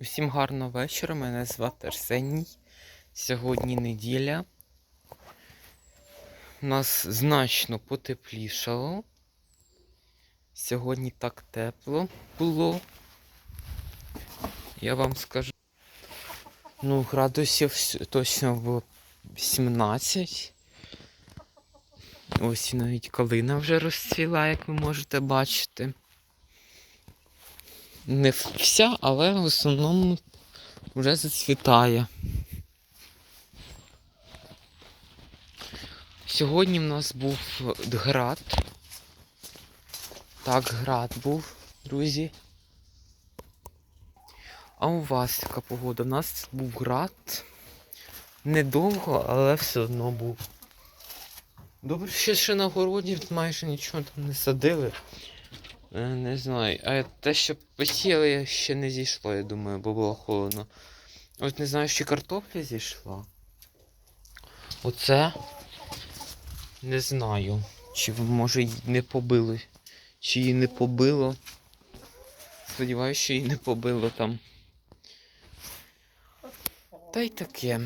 Усім гарного вечора. Мене звати Арсеній. Сьогодні неділя. У нас значно потеплішало. Сьогодні так тепло було. Я вам скажу. Ну, градусів точно було 17. Ось навіть калина вже розцвіла, як ви можете бачити. Не вся, але в основному вже зацвітає. Сьогодні в нас був град. Так, град був, друзі. А у вас яка погода? У нас був град. Недовго, але все одно був. Добре, що ще на городі майже нічого там не садили. Е, Не знаю. А те, що посіяли, ще не зійшло, я думаю, бо було холодно. От не знаю, чи картопля зійшла. Оце не знаю. Чи може її не побили. Чи її не побило. Сподіваюся, що її не побило там. Та й таке.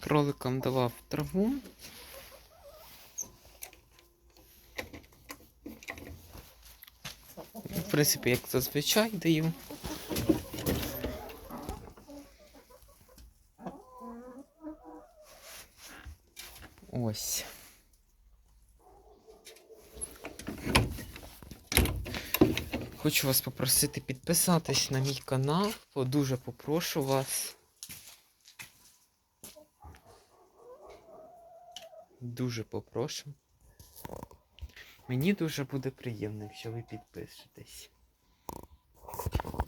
Кроликам давав траву. Принципі, як зазвичай даю. Ось. Хочу вас попросити підписатись на мій канал. Бо Дуже попрошу вас. Дуже попрошу. Мені дуже буде приємно, якщо ви підпишетесь.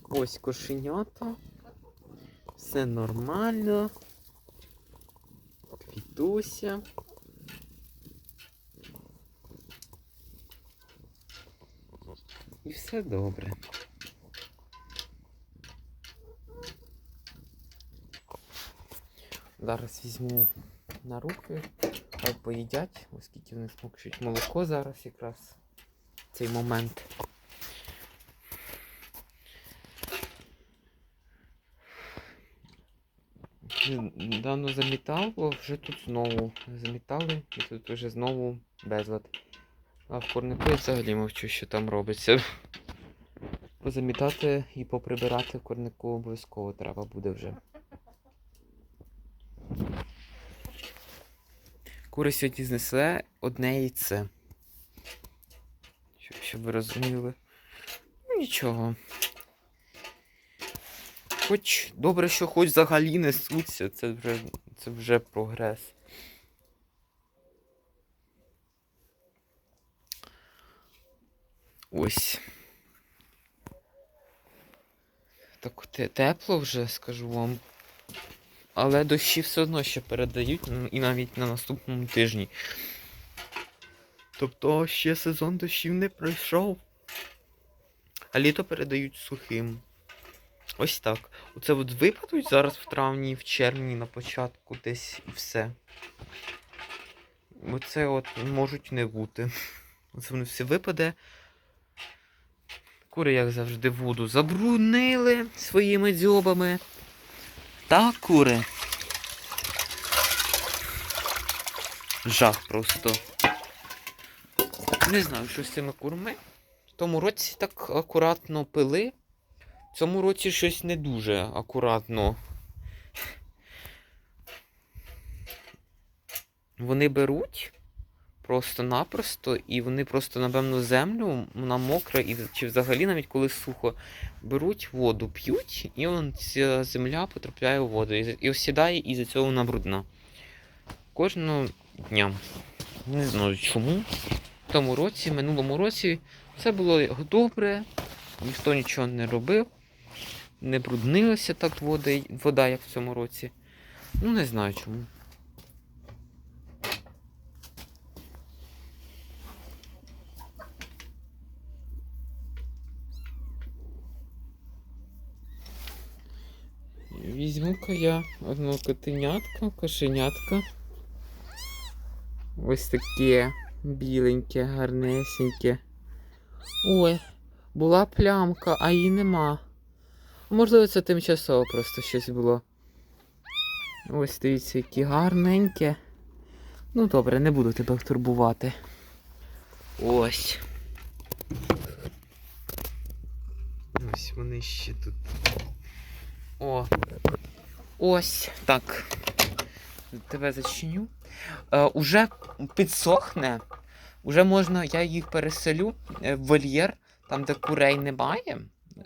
Ось кошенята. Все нормально. Квітуся. І все добре. Зараз візьму на руки, хай поїдять, оскільки вони смокчуть молоко зараз якраз цей момент. Недавно замітав, бо вже тут знову замітали і тут вже знову безлад. А в корнику я взагалі мовчу, що там робиться. Позамітати і поприбирати в корнику обов'язково треба буде вже. Кури сьогодні знесли одне яйце. Щоб, щоб ви розуміли. Ну нічого. Хоч добре, що хоч взагалі несуться, це вже, це вже прогрес. Ось. Так тепло вже, скажу вам. Але дощі все одно ще передають і навіть на наступному тижні. Тобто ще сезон дощів не пройшов. А літо передають сухим. Ось так. Оце от випадуть зараз в травні, в червні на початку десь і все. Оце от можуть не бути. Оце воно все випаде. Кури, як завжди, воду забруднили своїми дзьобами. Так, кури. Жах просто. Не знаю, що з цими курми. В тому році так акуратно пили. В цьому році щось не дуже акуратно. Вони беруть просто-напросто, і вони просто, напевно, землю, вона мокра, і, чи взагалі навіть коли сухо, беруть воду, п'ють, і он, ця земля потрапляє у воду. І, і осідає, і за цього вона брудна. Кожного дня. Не знаю чому. В тому році, минулому році, все було добре, ніхто нічого не робив, не бруднилася так вода, вода як в цьому році. Ну, не знаю чому. Візьму-ка я одного котенятка, кошенятка. Ось таке біленьке, гарнесеньке. Ой, Була плямка, а її нема. Можливо, це тимчасово просто щось було. Ось дивіться, які гарненькі. Ну добре, не буду тебе турбувати. Ось. Ось вони ще тут. О. Ось. Так. Тебе зачиню. Е, уже підсохне. Уже можна, я їх переселю е, в вольєр, там, де курей немає.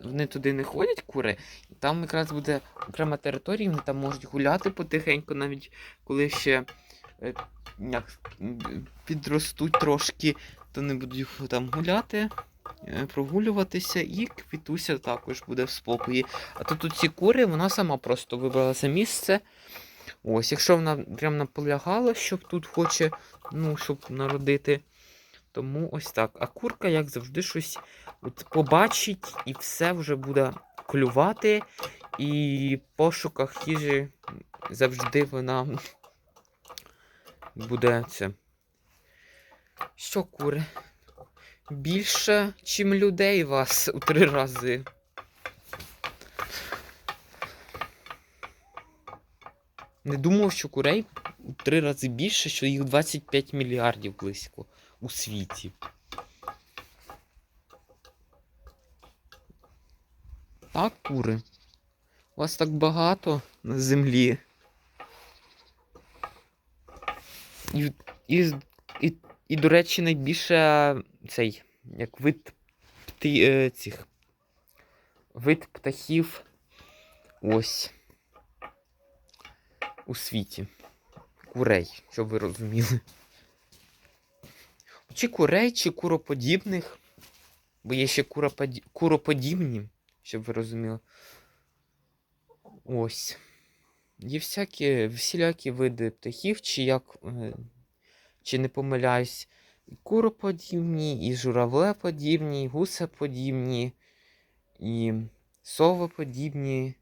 Вони туди не ходять кури. Там якраз буде окрема територія, вони там можуть гуляти потихеньку, навіть коли ще е, як, підростуть трошки, то не будуть там гуляти, прогулюватися, і квітуся також буде в спокої. А тут ці кури, вона сама просто вибрала це місце. Ось, якщо вона прям наполягала, щоб тут хоче, ну, щоб народити. Тому ось так. А курка, як завжди, щось от побачить і все вже буде клювати. І пошуках їжі завжди вона буде це. Що кури? Більше, чим людей вас у три рази. Не думав, що курей у три рази більше, що їх 25 мільярдів близько у світі. Так, кури. У Вас так багато на землі. І, і, і, і до речі, найбільше цей, як вид пти, е, цих вид птахів ось у світі. Курей, щоб ви розуміли. Чи курей, чи куроподібних. Бо є ще куроподі... куроподібні, щоб ви розуміли. Ось. Є всякі, всілякі види птахів, чи як, е, чи не помиляюсь, і куроподібні, і журавлеподібні, і гусеподібні, і совоподібні,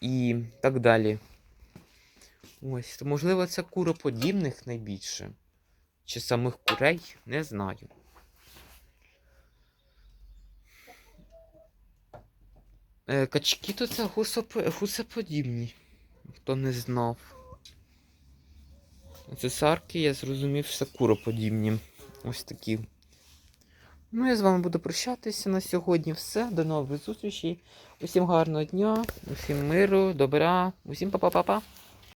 і так далі. Ось, то можливо, це куроподібних найбільше. Чи самих курей, не знаю. Е, качки то це гусеподібні. Хто не знав. Цесарки, я зрозумів, все куроподібні. Ось такі. Ну, я з вами буду прощатися на сьогодні. Все. До нових зустрічей. Усім гарного дня, усім миру, добра, усім па-па-па-па.